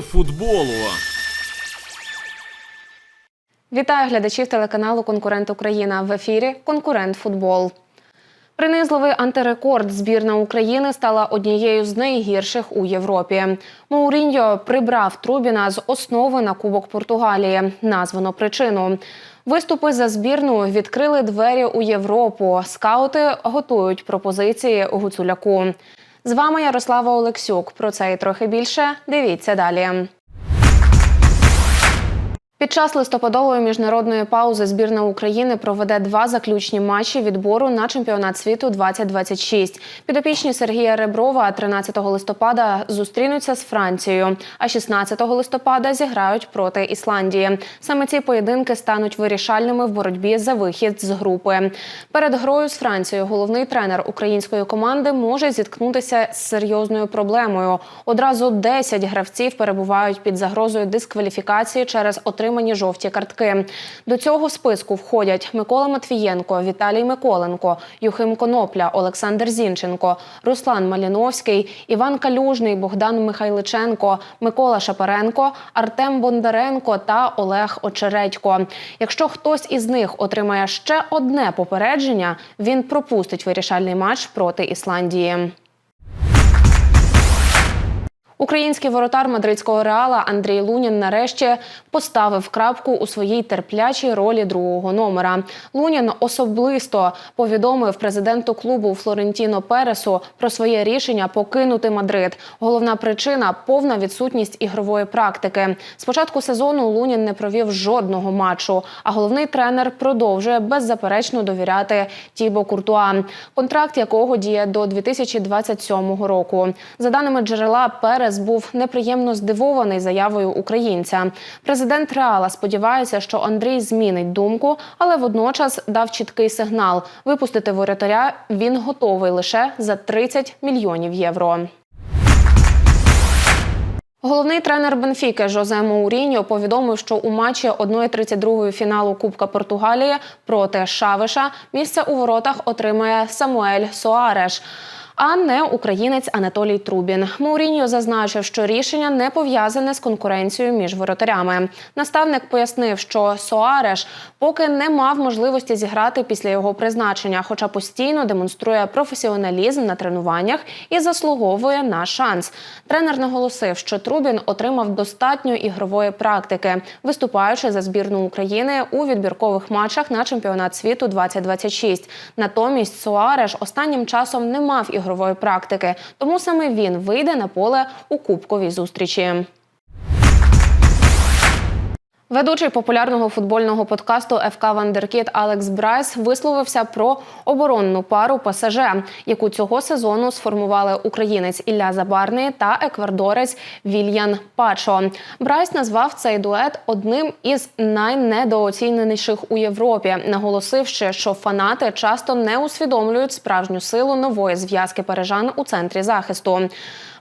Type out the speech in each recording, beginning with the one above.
Футболу. Вітаю глядачів телеканалу Конкурент Україна в ефірі Конкурент Футбол. Принизливий антирекорд збірна України стала однією з найгірших у Європі. Мауріньо прибрав Трубіна з основи на Кубок Португалії. Названо причину. Виступи за збірну відкрили двері у Європу. Скаути готують пропозиції Гуцуляку. З вами Ярослава Олексюк. Про це і трохи більше. Дивіться далі. Під час листопадової міжнародної паузи збірна України проведе два заключні матчі відбору на чемпіонат світу 2026. Підопічні Сергія Реброва 13 листопада зустрінуться з Францією, а 16 листопада зіграють проти Ісландії. Саме ці поєдинки стануть вирішальними в боротьбі за вихід з групи. Перед грою з Францією головний тренер української команди може зіткнутися з серйозною проблемою. Одразу 10 гравців перебувають під загрозою дискваліфікації через отримання жовті картки. До цього списку входять Микола Матвієнко, Віталій Миколенко, Юхим Конопля, Олександр Зінченко, Руслан Маліновський, Іван Калюжний, Богдан Михайличенко, Микола Шапаренко, Артем Бондаренко та Олег Очередько. Якщо хтось із них отримає ще одне попередження, він пропустить вирішальний матч проти Ісландії. Український воротар мадридського реала Андрій Лунін нарешті поставив крапку у своїй терплячій ролі другого номера. Лунін особисто повідомив президенту клубу Флорентіно Пересу про своє рішення покинути Мадрид. Головна причина повна відсутність ігрової практики. З початку сезону Лунін не провів жодного матчу, а головний тренер продовжує беззаперечно довіряти Тібо Куртуа, контракт якого діє до 2027 року. За даними джерела, Перес був неприємно здивований заявою українця. Президент Реала сподівається, що Андрій змінить думку, але водночас дав чіткий сигнал: випустити воротаря він готовий лише за 30 мільйонів євро. Головний тренер Бенфіки Жозе Моуріньо повідомив, що у матчі 1-32 фіналу Кубка Португалії проти Шавиша місце у воротах отримає Самуель Соареш. А не українець Анатолій Трубін. Мауріньо зазначив, що рішення не пов'язане з конкуренцією між воротарями. Наставник пояснив, що Соареш поки не мав можливості зіграти після його призначення, хоча постійно демонструє професіоналізм на тренуваннях і заслуговує на шанс. Тренер наголосив, що Трубін отримав достатньо ігрової практики, виступаючи за збірну України у відбіркових матчах на чемпіонат світу 2026. Натомість Соареш останнім часом не мав ігрової ігрової практики, тому саме він вийде на поле у кубковій зустрічі. Ведучий популярного футбольного подкасту ФК Вандеркіт Алекс Брайс висловився про оборонну пару ПСЖ, яку цього сезону сформували українець Ілля Забарний та еквадорець Вільян Пачо. Брайс назвав цей дует одним із найнедооціненіших у Європі, наголосивши, що фанати часто не усвідомлюють справжню силу нової зв'язки парижан у центрі захисту.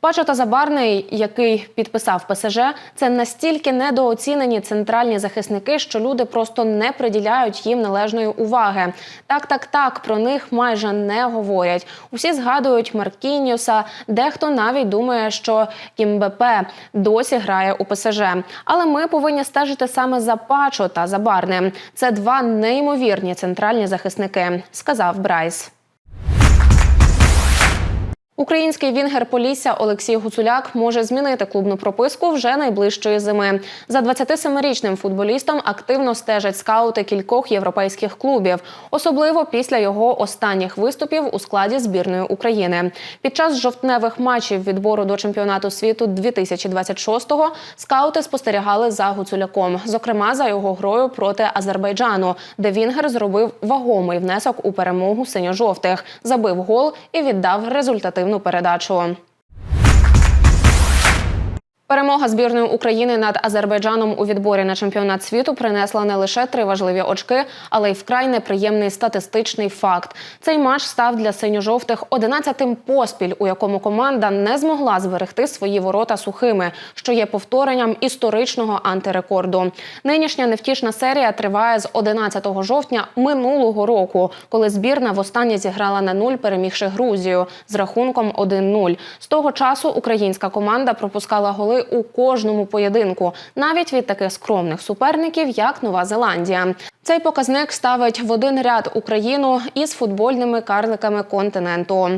Пачо та Забарний, який підписав ПСЖ, це настільки недооцінені центральні захисники, що люди просто не приділяють їм належної уваги. Так, так, так про них майже не говорять. Усі згадують Маркіньоса, дехто навіть думає, що Кімбепе досі грає у ПСЖ. Але ми повинні стежити саме за Пачо та Забарним. Це два неймовірні центральні захисники, сказав Брайс. Український вінгер Полісся Олексій Гуцуляк може змінити клубну прописку вже найближчої зими. За 27-річним футболістом активно стежать скаути кількох європейських клубів, особливо після його останніх виступів у складі збірної України. Під час жовтневих матчів відбору до чемпіонату світу 2026-го скаути спостерігали за Гуцуляком, зокрема за його грою проти Азербайджану, де Вінгер зробив вагомий внесок у перемогу синьо-жовтих, забив гол і віддав результативну передачу. Перемога збірної України над Азербайджаном у відборі на чемпіонат світу принесла не лише три важливі очки, але й вкрай неприємний статистичний факт. Цей матч став для синьо-жовтих 11-тим поспіль, у якому команда не змогла зберегти свої ворота сухими, що є повторенням історичного антирекорду. Нинішня невтішна серія триває з 11 жовтня минулого року, коли збірна востаннє зіграла на нуль, перемігши Грузію з рахунком 1-0. З того часу українська команда пропускала голи у кожному поєдинку, навіть від таких скромних суперників, як Нова Зеландія. Цей показник ставить в один ряд Україну із футбольними карликами континенту.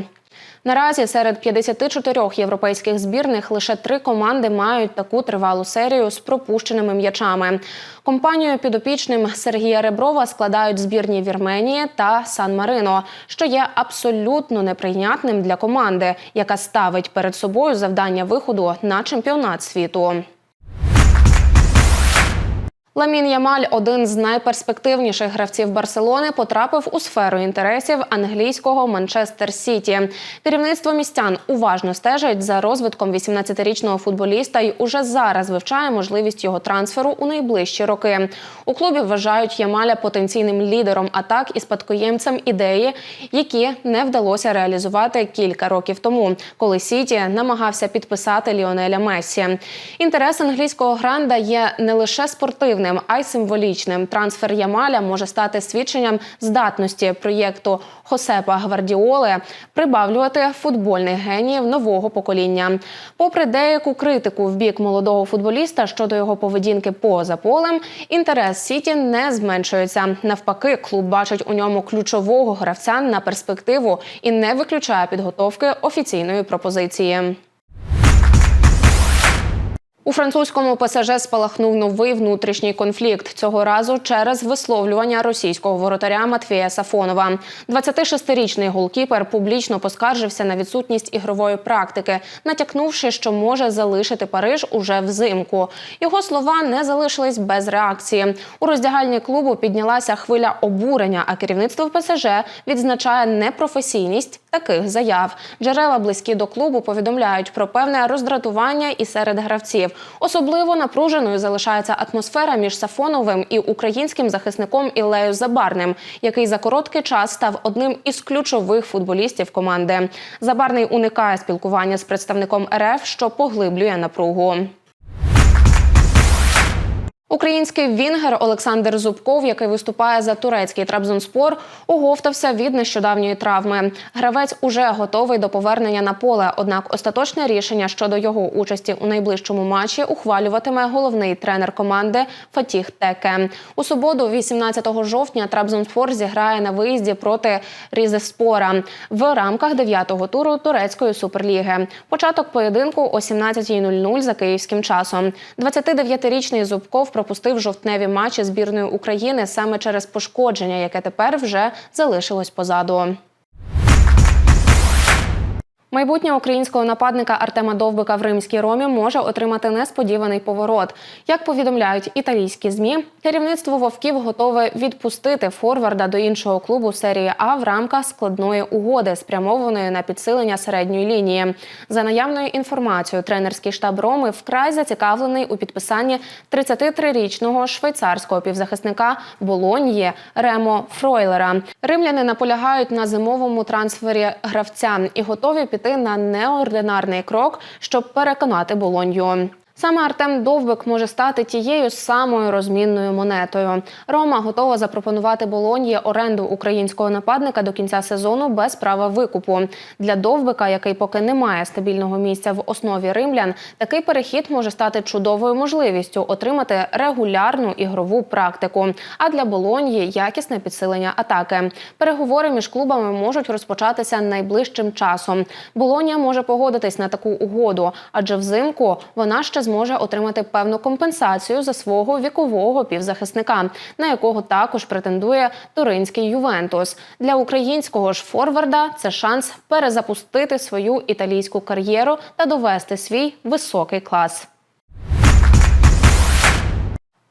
Наразі серед 54 європейських збірних лише три команди мають таку тривалу серію з пропущеними м'ячами. Компанію підопічним Сергія Реброва складають збірні Вірменії та Сан-Марино, що є абсолютно неприйнятним для команди, яка ставить перед собою завдання виходу на чемпіонат світу. Ламін Ямаль, один з найперспективніших гравців Барселони, потрапив у сферу інтересів англійського Манчестер Сіті. Керівництво містян уважно стежить за розвитком 18-річного футболіста і уже зараз вивчає можливість його трансферу у найближчі роки. У клубі вважають Ямаля потенційним лідером атак і спадкоємцем ідеї, які не вдалося реалізувати кілька років тому, коли Сіті намагався підписати Ліонеля Мессі. Інтерес англійського гранда є не лише спортивним, а й символічним. Трансфер Ямаля може стати свідченням здатності проєкту Хосепа Гвардіоли прибавлювати футбольних геніїв нового покоління. Попри деяку критику в бік молодого футболіста щодо його поведінки поза полем, інтерес Сіті не зменшується. Навпаки, клуб бачить у ньому ключового гравця на перспективу і не виключає підготовки офіційної пропозиції. У французькому ПСЖ спалахнув новий внутрішній конфлікт цього разу через висловлювання російського воротаря Матвія Сафонова. 26-річний голкіпер публічно поскаржився на відсутність ігрової практики, натякнувши, що може залишити Париж уже взимку. Його слова не залишились без реакції. У роздягальні клубу піднялася хвиля обурення, а керівництво ПСЖ відзначає непрофесійність таких заяв. Джерела близькі до клубу повідомляють про певне роздратування і серед гравців. Особливо напруженою залишається атмосфера між Сафоновим і українським захисником Ілею Забарним, який за короткий час став одним із ключових футболістів команди. Забарний уникає спілкування з представником РФ, що поглиблює напругу. Український вінгер Олександр Зубков, який виступає за турецький Трабзонспор, оговтався від нещодавньої травми. Гравець уже готовий до повернення на поле. Однак остаточне рішення щодо його участі у найближчому матчі ухвалюватиме головний тренер команди Фатіх Теке. У суботу, 18 жовтня, Трабзонспор зіграє на виїзді проти Різеспора в рамках дев'ятого туру турецької суперліги. Початок поєдинку о 17.00 за київським часом. 29-річний Зубков пропустив жовтневі матчі збірної України саме через пошкодження, яке тепер вже залишилось позаду. Майбутнє українського нападника Артема Довбика в римській ромі може отримати несподіваний поворот. Як повідомляють італійські змі, керівництво вовків готове відпустити форварда до іншого клубу серії А в рамках складної угоди, спрямованої на підсилення середньої лінії. За наявною інформацією, тренерський штаб Роми вкрай зацікавлений у підписанні 33-річного швейцарського півзахисника Болоньї Ремо Фройлера. Римляни наполягають на зимовому трансфері гравця і готові піти на неординарний крок, щоб переконати Болонью. Саме Артем Довбик може стати тією самою розмінною монетою. Рома готова запропонувати Болоньї оренду українського нападника до кінця сезону без права викупу. Для Довбика, який поки не має стабільного місця в основі римлян, такий перехід може стати чудовою можливістю отримати регулярну ігрову практику. А для Болоньї якісне підсилення атаки. Переговори між клубами можуть розпочатися найближчим часом. Болонія може погодитись на таку угоду, адже взимку вона ще зможе отримати певну компенсацію за свого вікового півзахисника, на якого також претендує туринський Ювентус. Для українського ж форварда це шанс перезапустити свою італійську кар'єру та довести свій високий клас.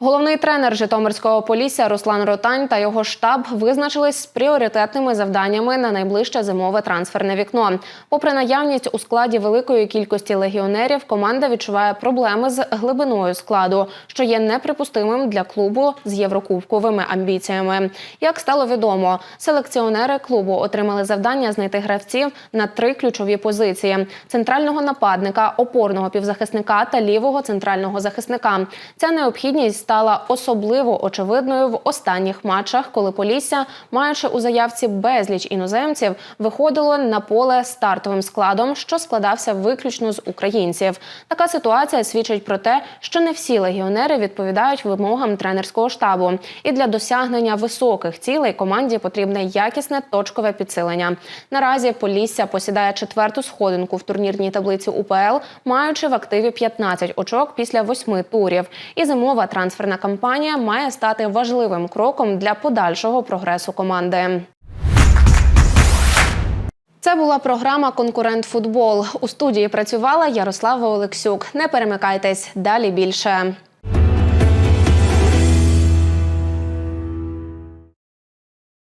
Головний тренер Житомирського полісся Руслан Ротань та його штаб визначились з пріоритетними завданнями на найближче зимове трансферне вікно. Попри наявність у складі великої кількості легіонерів, команда відчуває проблеми з глибиною складу, що є неприпустимим для клубу з єврокубковими амбіціями. Як стало відомо, селекціонери клубу отримали завдання знайти гравців на три ключові позиції: центрального нападника, опорного півзахисника та лівого центрального захисника. Ця необхідність стала особливо очевидною в останніх матчах, коли Полісся, маючи у заявці безліч іноземців, виходило на поле стартовим складом, що складався виключно з українців. Така ситуація свідчить про те, що не всі легіонери відповідають вимогам тренерського штабу, і для досягнення високих цілей команді потрібне якісне точкове підсилення. Наразі Полісся посідає четверту сходинку в турнірній таблиці УПЛ, маючи в активі 15 очок після восьми турів. І зимова трансферна кампанія має стати важливим кроком для подальшого прогресу команди. Це була програма Конкурент Футбол. У студії працювала Ярослава Олексюк. Не перемикайтесь далі більше.